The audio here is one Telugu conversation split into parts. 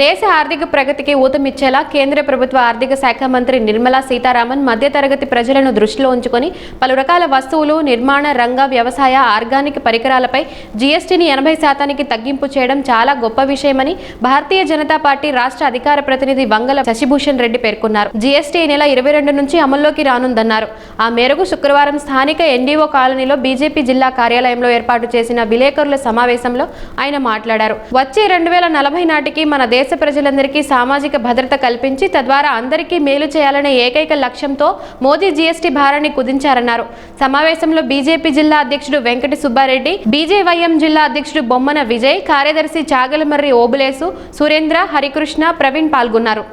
దేశ ఆర్థిక ప్రగతికి ఊతమిచ్చేలా కేంద్ర ప్రభుత్వ ఆర్థిక శాఖ మంత్రి నిర్మలా సీతారామన్ మధ్యతరగతి ప్రజలను దృష్టిలో ఉంచుకొని పలు రకాల వస్తువులు నిర్మాణ రంగ వ్యవసాయ ఆర్గానిక్ పరికరాలపై జీఎస్టీని ఎనభై శాతానికి తగ్గింపు చేయడం చాలా గొప్ప విషయమని భారతీయ జనతా పార్టీ రాష్ట్ర అధికార ప్రతినిధి వంగల శశిభూషణ్ రెడ్డి పేర్కొన్నారు. జీఎస్టీ నెల ఇరవై రెండు నుంచి అమల్లోకి రానుందన్నారు. ఆ మేరకు శుక్రవారం స్థానిక ఎన్డీఓ కాలనీలో బీజేపీ జిల్లా కార్యాలయంలో ఏర్పాటు చేసిన విలేకరుల సమావేశంలో ఆయన మాట్లాడారు. వచ్చే రెండు వేల నలభై నాటికి మన దేశ ప్రజలందరికీ సామాజిక భద్రత కల్పించి తద్వారా అందరికీ మేలు చేయాలనే ఏకైక లక్ష్యంతో మోదీ జీఎస్టీ భారాన్ని కుదించారన్నారు. సమావేశంలో బీజేపీ జిల్లా అధ్యక్షుడు వెంకట సుబ్బారెడ్డి బీజేవైఎం జిల్లా అధ్యక్షుడు బొమ్మన విజయ్ కార్యదర్శి చాగలమర్రి ఓబులేసు సురేంద్ర హరికృష్ణ ప్రవీణ్ పాల్గొన్నారు.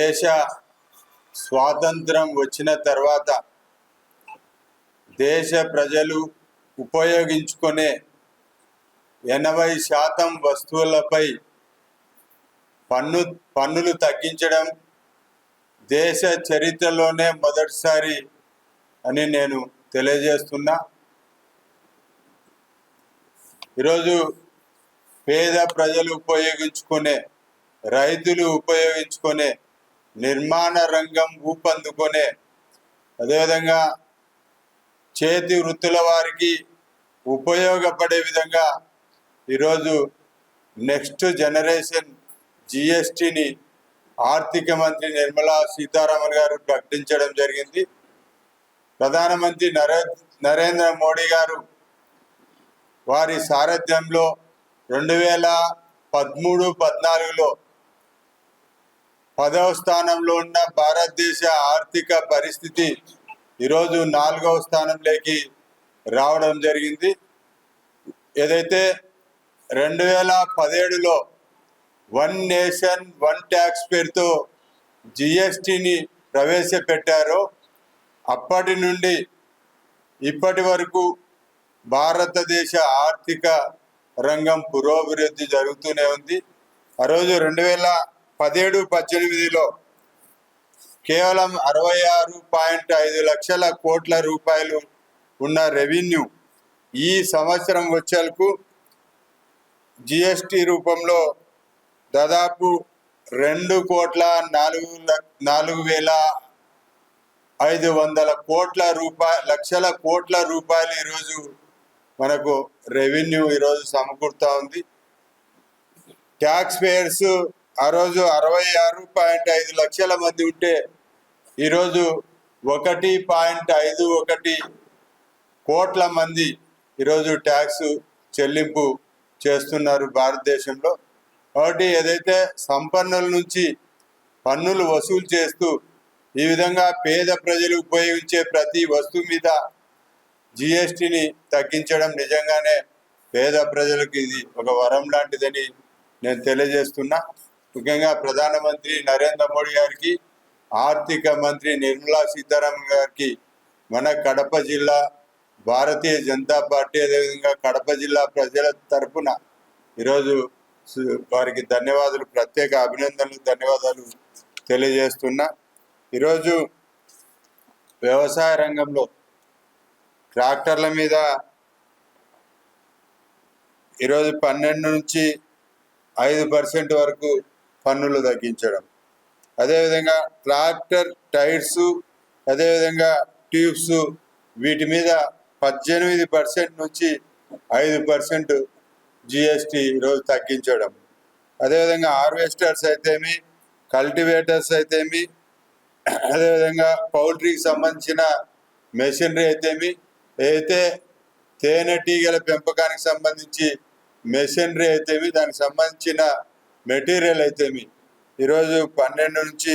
దేశ స్వాతంత్రం వచ్చిన తర్వాత దేశ ప్రజలు ఉపయోగించుకునే ఎనభై శాతం వస్తువులపై పన్ను పన్నులు తగ్గించడం దేశ చరిత్రలోనే మొదటిసారి అని నేను తెలియజేస్తున్నా. ఈరోజు పేద ప్రజలు ఉపయోగించుకునే రైతులు ఉపయోగించుకునే నిర్మాణ రంగం ఊపందుకునే అదేవిధంగా చేతి వృత్తుల వారికి ఉపయోగపడే విధంగా ఈరోజు నెక్స్ట్ జనరేషన్ జిఎస్టిని ఆర్థిక మంత్రి నిర్మలా సీతారామన్ గారు ప్రకటించడం జరిగింది. ప్రధానమంత్రి నరే నరేంద్ర మోడీ గారు వారి సారథ్యంలో రెండు వేల పదమూడు పద్నాలుగులో పదవ స్థానంలో ఉన్న భారతదేశ ఆర్థిక పరిస్థితి ఈరోజు నాలుగవ స్థానంలోకి రావడం జరిగింది. ఏదైతే రెండు వేల పదిహేడులో వన్ నేషన్ వన్ ట్యాక్స్ పేరుతో జిఎస్టిని ప్రవేశపెట్టారో. అప్పటి నుండి ఇప్పటి వరకు భారతదేశ ఆర్థిక రంగం పురోభివృద్ధి జరుగుతూనే ఉంది. ఆ రోజు రెండు వేల పదిహేడు పద్దెనిమిదిలో కేవలం అరవై ఆరు పాయింట్ ఐదు లక్షల కోట్ల రూపాయలు ఉన్న రెవెన్యూ ఈ సంవత్సరం వచ్చేలకు జిఎస్టి రూపంలో దాదాపు రెండు కోట్ల నాలుగు ల- నాలుగు వేల ఐదు వందల కోట్ల రూపాయ లక్షల కోట్ల రూపాయలు ఈరోజు మనకు రెవెన్యూ ఈరోజు సమకూరుతూ ఉంది. ట్యాక్స్ పేయర్స్ ఆ రోజు అరవై ఆరు పాయింట్ ఐదు లక్షల మంది ఉంటే ఈరోజు ఒకటి పాయింట్ ఐదు ఒకటి కోట్ల మంది ఈరోజు ట్యాక్స్ చెల్లింపు చేస్తున్నారు భారతదేశంలో. కాబట్టి ఏదైతే సంపన్నుల నుంచి పన్నులు వసూలు చేస్తూ ఈ విధంగా పేద ప్రజలు ఉపయోగించే ప్రతి వస్తువు మీద జిఎస్టిని తగ్గించడం నిజంగానే పేద ప్రజలకు ఇది ఒక వరం లాంటిదని నేను తెలియజేస్తున్నా. ముఖ్యంగా ప్రధానమంత్రి నరేంద్ర మోడీ గారికి ఆర్థిక మంత్రి నిర్మలా సీతారామన్ గారికి మన కడప జిల్లా భారతీయ జనతా పార్టీ అదేవిధంగా కడప జిల్లా ప్రజల తరపున ఈరోజు వారికి ధన్యవాదాలు ప్రత్యేక అభినందనలు ధన్యవాదాలు తెలియజేస్తున్నా. ఈరోజు వ్యవసాయ రంగంలో ట్రాక్టర్ల మీద ఈరోజు పన్నెండు నుంచి ఐదు పర్సెంట్ వరకు పన్నులు తగ్గించడం. అదేవిధంగా ట్రాక్టర్ టైర్స్ అదేవిధంగా ట్యూబ్స్ వీటి మీద పద్దెనిమిది పర్సెంట్ నుంచి ఐదు పర్సెంట్ జిఎస్టీ ఈరోజు తగ్గించడం. అదేవిధంగా హార్వెస్టర్స్ అయితేమి కల్టివేటర్స్ అయితేమి అదేవిధంగా పౌల్ట్రీకి సంబంధించిన మెషినరీ అయితేమి ఏదైతే తేనెటీగల పెంపకానికి సంబంధించి మెషినరీ అయితేమి దానికి సంబంధించిన మెటీరియల్ అయితేమి ఈరోజు పన్నెండు నుంచి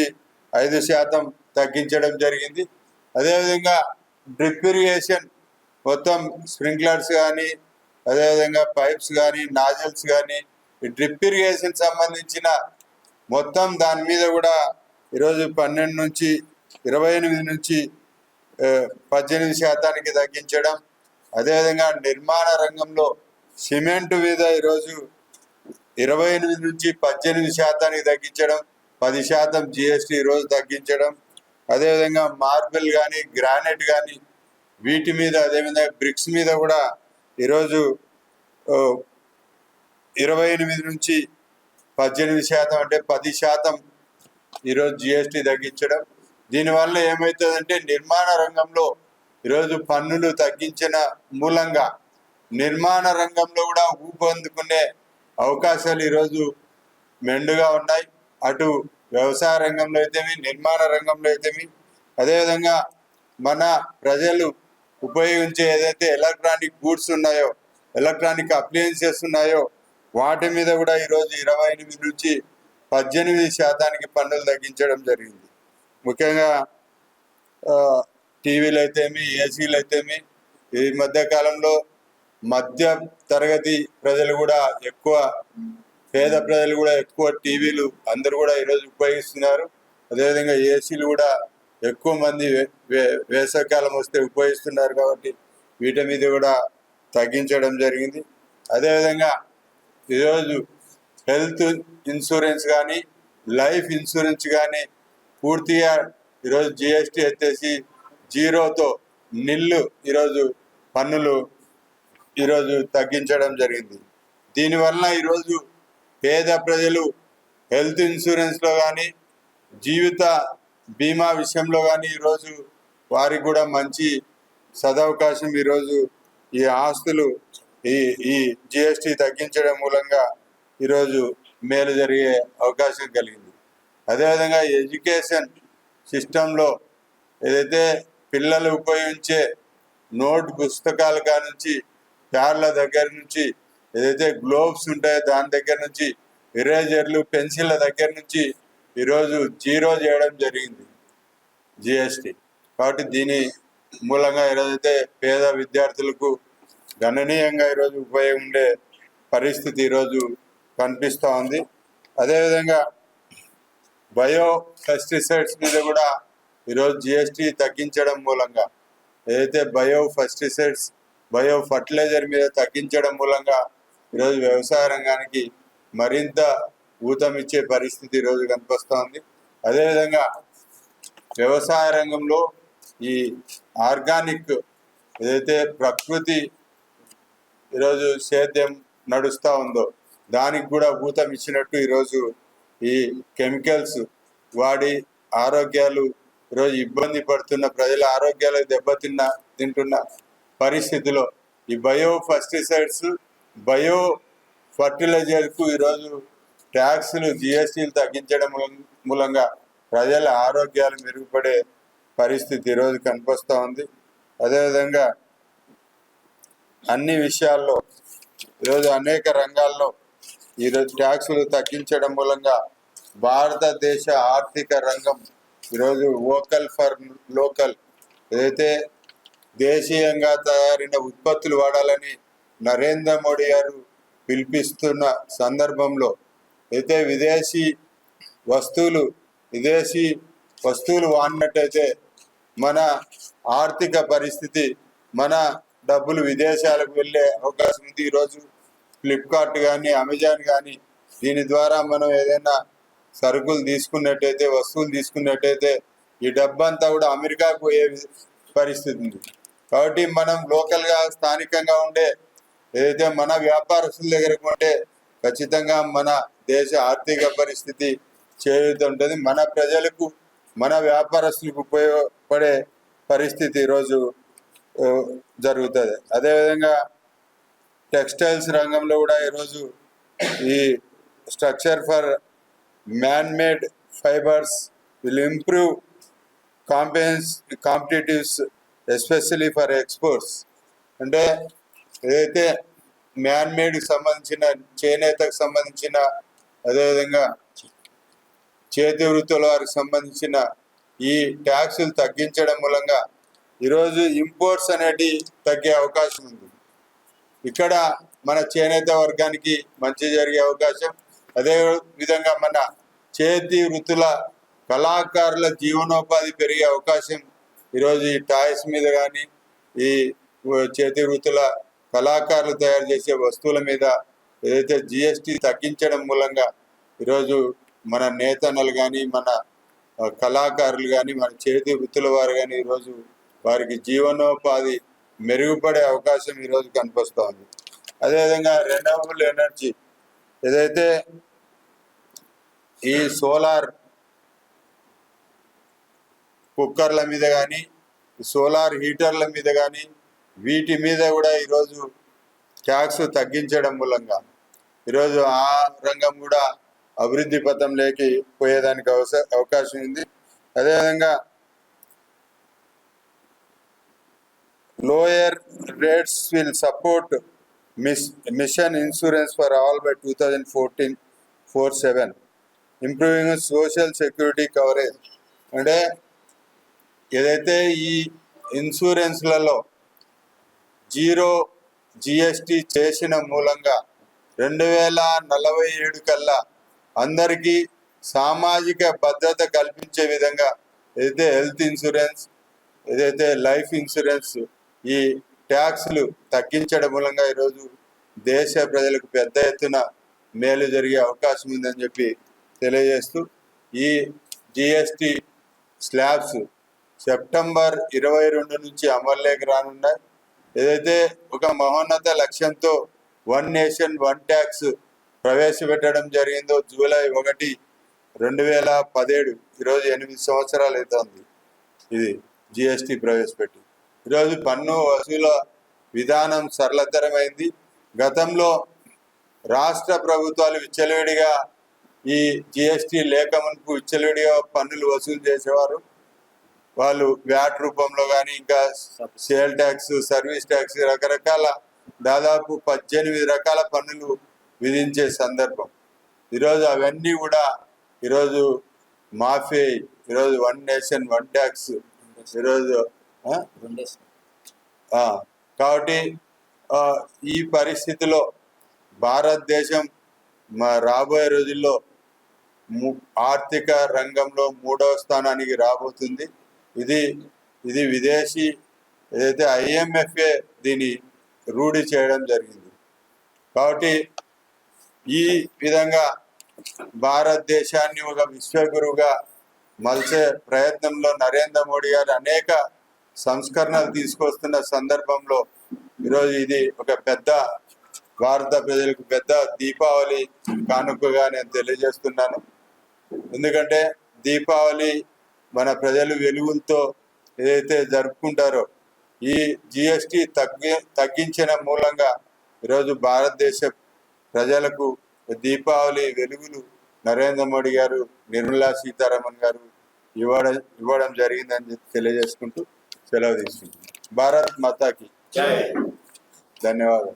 ఐదు శాతం తగ్గించడం జరిగింది. అదేవిధంగా డ్రిప్ ఇరిగేషన్ మొత్తం స్ప్రింక్లర్స్ కానీ అదేవిధంగా పైప్స్ కానీ నాజల్స్ కానీ ఈ డ్రిప్ ఇరిగేషన్ సంబంధించిన మొత్తం దాని మీద కూడా ఈరోజు పన్నెండు నుంచి ఇరవై ఎనిమిది నుంచి పద్దెనిమిది శాతానికి తగ్గించడం. అదేవిధంగా నిర్మాణ రంగంలో సిమెంట్ మీద ఈరోజు ఇరవై ఎనిమిది నుంచి పద్దెనిమిది శాతానికి తగ్గించడం. పది శాతం జిఎస్టీ ఈరోజు తగ్గించడం. అదేవిధంగా మార్బుల్ కానీ గ్రానైట్ కానీ వీటి మీద అదేవిధంగా బ్రిక్స్ మీద కూడా ఈరోజు ఇరవై ఎనిమిది నుంచి పద్దెనిమిది శాతం అంటే పది శాతం ఈరోజు జిఎస్టీ తగ్గించడం. దీనివల్ల ఏమవుతుందంటే నిర్మాణ రంగంలో ఈరోజు పన్నులు తగ్గించిన మూలంగా నిర్మాణ రంగంలో కూడా ఊపందుకునే అవకాశాలు ఈరోజు మెండుగా ఉన్నాయి. అటు వ్యవసాయ రంగంలో అయితేమి నిర్మాణ రంగంలో అయితేమి అదేవిధంగా మన ప్రజలు ఉపయోగించే ఏదైతే ఎలక్ట్రానిక్ గూడ్స్ ఉన్నాయో ఎలక్ట్రానిక్ అప్లయన్సెస్ ఉన్నాయో వాటి మీద కూడా ఈరోజు ఇరవై ఎనిమిది నుంచి పద్దెనిమిది శాతానికి పన్నులు తగ్గించడం జరిగింది. ముఖ్యంగా టీవీలు అయితేమి ఏసీలు అయితేమి ఈ మధ్య కాలంలో మధ్య తరగతి ప్రజలు కూడా ఎక్కువ పేద ప్రజలు కూడా ఎక్కువ టీవీలు అందరూ కూడా ఈరోజు ఉపయోగిస్తున్నారు. అదేవిధంగా ఏసీలు కూడా ఎక్కువ మంది వే- వే- వేసవికాలం వస్తే ఉపయోగిస్తున్నారు కాబట్టి వీటి మీద కూడా తగ్గించడం జరిగింది. అదేవిధంగా ఈరోజు హెల్త్ ఇన్సూరెన్స్ కానీ లైఫ్ ఇన్సూరెన్స్ కానీ పూర్తిగా ఈరోజు జిఎస్టీ ఎత్తేసి జీరోతో నిల్లు ఈరోజు పన్నులు ఈరోజు తగ్గించడం జరిగింది. దీనివల్ల ఈరోజు పేద ప్రజలు హెల్త్ ఇన్సూరెన్స్లో కానీ జీవిత బీమా విషయంలో కానీ ఈరోజు వారికి కూడా మంచి సదవకాశం ఈరోజు ఈ ఆస్తులు ఈ ఈ జిఎస్టీ తగ్గించడం మూలంగా ఈరోజు మేలు జరిగే అవకాశం కలిగింది. అదేవిధంగా ఎడ్యుకేషన్ సిస్టంలో ఏదైతే పిల్లలు ఉపయోగించే నోట్ పుస్తకాల కానుంచి ప్యాడ్ల దగ్గర నుంచి ఏదైతే గ్లోబ్స్ ఉంటాయో దాని దగ్గర నుంచి ఇరేజర్లు పెన్సిళ్ళ దగ్గర నుంచి ఈరోజు జీరో చేయడం జరిగింది. జిఎస్టి. కాబట్టి దీని మూలంగా ఈరోజైతే పేద విద్యార్థులకు గణనీయంగా ఈరోజు ఉపయోగం ఉండే పరిస్థితి ఈరోజు కనిపిస్తూ ఉంది. అదేవిధంగా బయో పెస్టిసైడ్స్ మీద కూడా ఈరోజు జిఎస్టీ తగ్గించడం మూలంగా ఏదైతే బయో పెస్టిసైడ్స్ బయో ఫర్టిలైజర్ మీద తగ్గించడం మూలంగా ఈరోజు వ్యవసాయ రంగానికి మరింత ఊతమిచ్చే పరిస్థితి ఈరోజు కనిపిస్తోంది. అదేవిధంగా వ్యవసాయ రంగంలో ఈ ఆర్గానిక్ ఏదైతే ప్రకృతి ఈరోజు సేద్యం నడుస్తూ ఉందో దానికి కూడా ఊతం ఇచ్చినట్టు ఈరోజు ఈ కెమికల్స్ వాడి ఆరోగ్యాలు ఈరోజు ఇబ్బంది పడుతున్న ప్రజల ఆరోగ్యాలు దెబ్బతిన్న తింటున్న పరిస్థితిలో ఈ బయో ఫెస్టిసైడ్స్ బయో ఫర్టిలైజర్కు ఈరోజు ట్యాక్స్లు జిఎస్టీలు తగ్గించడం మూలం- మూలంగా ప్రజల ఆరోగ్యాలు మెరుగుపడే పరిస్థితి ఈరోజు కనిపిస్తూ ఉంది. అదేవిధంగా అన్ని విషయాల్లో ఈరోజు అనేక రంగాల్లో ఈరోజు ట్యాక్సులు తగ్గించడం మూలంగా భారతదేశ ఆర్థిక రంగం ఈరోజు వోకల్ ఫర్ లోకల్ ఏదైతే దేశీయంగా తయారైన ఉత్పత్తులు వాడాలని నరేంద్ర మోడీ గారు పిలిపిస్తున్న సందర్భంలో అయితే విదేశీ వస్తువులు విదేశీ వస్తువులు వాడినట్టయితే మన ఆర్థిక పరిస్థితి మన డబ్బులు విదేశాలకు వెళ్ళే అవకాశం ఉంది. ఈరోజు ఫ్లిప్కార్ట్ కానీ అమెజాన్ కానీ దీని ద్వారా మనం ఏదైనా సరుకులు తీసుకున్నట్టయితే వస్తువులు తీసుకున్నట్టయితే ఈ డబ్బంతా కూడా అమెరికాకు పోయే పరిస్థితి ఉంది. కాబట్టి మనం లోకల్గా స్థానికంగా ఉండే ఏదైతే మన వ్యాపారస్తుల దగ్గరకు ఉంటే ఖచ్చితంగా మన దేశ ఆర్థిక పరిస్థితి చేరుతుంటుంది మన ప్రజలకు మన వ్యాపారస్తులకు ఉపయోగపడే పరిస్థితి ఈరోజు జరుగుతుంది. అదేవిధంగా టెక్స్టైల్స్ రంగంలో కూడా ఈరోజు ఈ structure for man made fibers will improve కాంపెన్స్ competitives especially for exports. అంటే ఏదైతే మ్యాన్ మేడ్కి సంబంధించిన చేనేతకు సంబంధించిన అదేవిధంగా చేతి వృత్తుల వారికి సంబంధించిన ఈ ట్యాక్సులు తగ్గించడం మూలంగా ఈరోజు ఇంపోర్ట్స్ అనేటి తగ్గే అవకాశం ఉంది. ఇక్కడ మన చేనేత వర్గానికి మంచి జరిగే అవకాశం అదే విధంగా మన చేతి వృత్తుల కళాకారుల జీవనోపాధి పెరిగే అవకాశం ఈరోజు ఈ టాయ్స్ మీద కానీ ఈ చేతి వృత్తుల కళాకారులు తయారు చేసే వస్తువుల మీద ఏదైతే జిఎస్టి తగ్గించడం మూలంగా ఈరోజు మన నేతన్నలు కానీ మన కళాకారులు కానీ మన చేతి వృత్తుల వారు కానీ ఈరోజు వారికి జీవనోపాధి మెరుగుపడే అవకాశం ఈరోజు కనిపిస్తూ ఉంది అదేవిధంగా రెన్యూవబుల్ ఎనర్జీ ఏదైతే ఈ సోలార్ కుక్కర్ల మీద కానీ సోలార్ హీటర్ల మీద కానీ వీటి మీద కూడా ఈరోజు ట్యాక్స్ తగ్గించడం మూలంగా ఈరోజు ఆ రంగం కూడా అభివృద్ధి పథంలోకి పోయేదానికి అవస- అవకాశం ఉంది. అదేవిధంగా lower rates will support miss mission insurance for all by two thousand fourteen four seven. Improving social security coverage. అంటే ఏదైతే ఈ ఇన్సూరెన్స్లలో జీరో జిఎస్టి చేసిన మూలంగా రెండు వేల నలభై ఏడు కల్లా అందరికీ సామాజిక భద్రత కల్పించే విధంగా ఏదైతే హెల్త్ ఇన్సూరెన్స్ ఏదైతే లైఫ్ ఇన్సూరెన్స్ ఈ ట్యాక్స్లు తగ్గించడం మూలంగా ఈరోజు దేశ ప్రజలకు పెద్ద ఎత్తున మేలు జరిగే అవకాశం ఉందని చెప్పి తెలియజేస్తూ ఈ జిఎస్టి స్లాబ్స్ సెప్టెంబర్ ఇరవై రెండు నుంచి అమల్లోకి రానున్నాయి. ఏదైతే ఒక మహోన్నత లక్ష్యంతో వన్ నేషన్ వన్ ట్యాక్స్ ప్రవేశపెట్టడం జరిగిందో జూలై ఒకటి రెండు వేల పదిహేడు. ఈరోజు ఎనిమిది సంవత్సరాలు అవుతుంది ఇది జిఎస్టి ప్రవేశపెట్టి. ఈరోజు పన్ను వసూల విధానం సరళతరమైంది. గతంలో రాష్ట్ర ప్రభుత్వాలు విచ్చలవిడిగా ఈ జిఎస్టి లేఖమునకు విచ్చలవిడిగా పన్నులు వసూలు చేసేవారు. వాళ్ళు వ్యాట్ రూపంలో కానీ ఇంకా సేల్ ట్యాక్స్ సర్వీస్ ట్యాక్స్ రకరకాల దాదాపు పద్దెనిమిది రకాల పన్నులు విధించే సందర్భం. ఈరోజు అవన్నీ కూడా ఈరోజు మాఫీ ఈరోజు వన్ నేషన్ వన్ ట్యాక్స్ ఈరోజు కాబట్టి ఈ పరిస్థితిలో భారతదేశం మా రాబోయే రోజుల్లో ము- ఆర్థిక రంగంలో మూడవ స్థానానికి రాబోతుంది. ఇది ఇది విదేశీ ఏదైతే ఐఎంఎఫ్ఏ దీని రూఢి చేయడం జరిగింది. కాబట్టి ఈ విధంగా భారతదేశాన్ని ఒక విశ్వగురువుగా మలిచే ప్రయత్నంలో నరేంద్ర మోడీ గారు అనేక సంస్కరణలు తీసుకొస్తున్న సందర్భంలో ఈరోజు ఇది ఒక పెద్ద భారత ప్రజలకు పెద్ద దీపావళి కానుకగా నేను తెలియజేస్తున్నాను. ఎందుకంటే దీపావళి మన ప్రజలు వెలుగులతో ఏదైతే జరుపుకుంటారో ఈ జిఎస్టి తగ్గి తగ్గించిన మూలంగా ఈరోజు భారతదేశ ప్రజలకు దీపావళి వెలుగులు నరేంద్ర మోడీ గారు నిర్మలా సీతారామన్ గారు ఇవ్వడం ఇవ్వడం జరిగిందని తెలియజేసుకుంటూ సెలవు తీసుకుంటున్నాను భారత్ మాతాకి ధన్యవాదాలు.